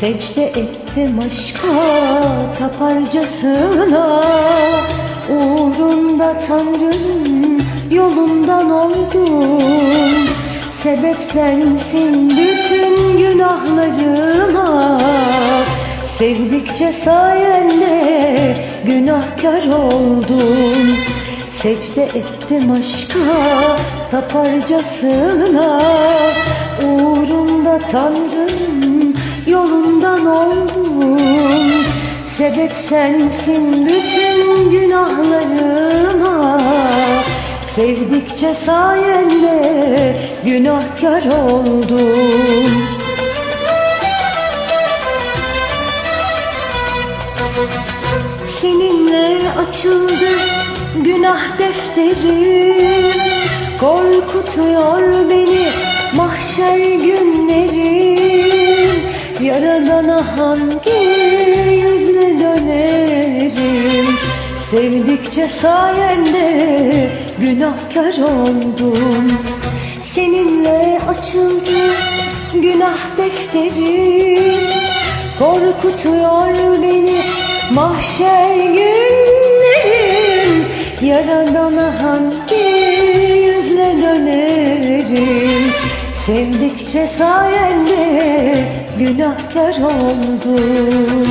Secde ettim aşka taparcasına. Uğrunda Tanrı'nın yolundan oldum. Sebep sensin bütün günahlarıma. Sevdikçe sayende günahkar oldum. Secde ettim aşka taparcasına. Uğrunda Tanrı'nın Sebep sensin bütün günahlarıma. Sevdikçe sayende günahkar oldum. Seninle açıldı günah defteri Korkutuyor beni mahşer günlerim. Yaradana hangi dönerim Sevdikçe sayende günahkar oldum. Seninle açıldı günah defteri Korkutuyor beni mahşer günlerim. Yaradana hangi yüzle dönerim? Sevdikçe sayende günahkar oldum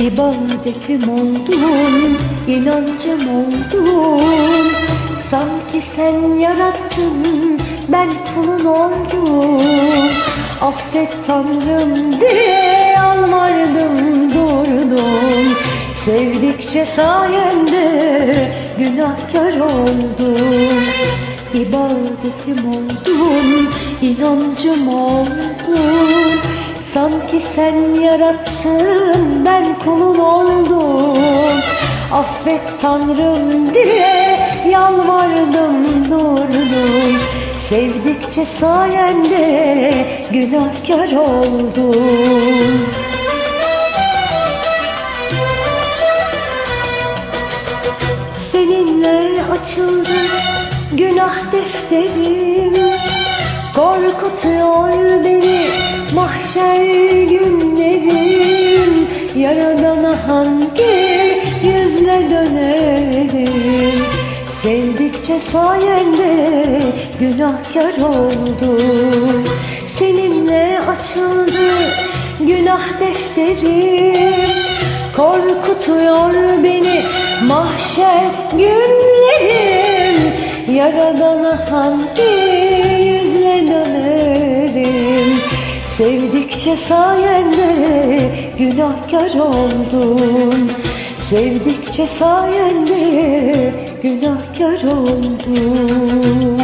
İbadetim oldun, inancım oldun. Sanki sen yarattın, ben kulun oldum. Affet Tanrım diye yalvardım durdum. Sevdikçe sayende günahkar oldum. İbadetim oldun, inancım oldun Sanki sen yarattın ben kulun oldum. Affet Tanrım diye yalvardım durdum. Sevdikçe sayende günahkar oldum. Seninle açıldı günah defterim Korkutuyor beni mahşer günlerim. Yaradana hangi yüzle dönerim. Sevdikçe sayende günahkar oldum Seninle açıldı günah defterim. Korkutuyor beni mahşer günlerim. Yaradana hangi Sevdikçe sayende günahkar oldum. Sevdikçe sayende günahkar oldum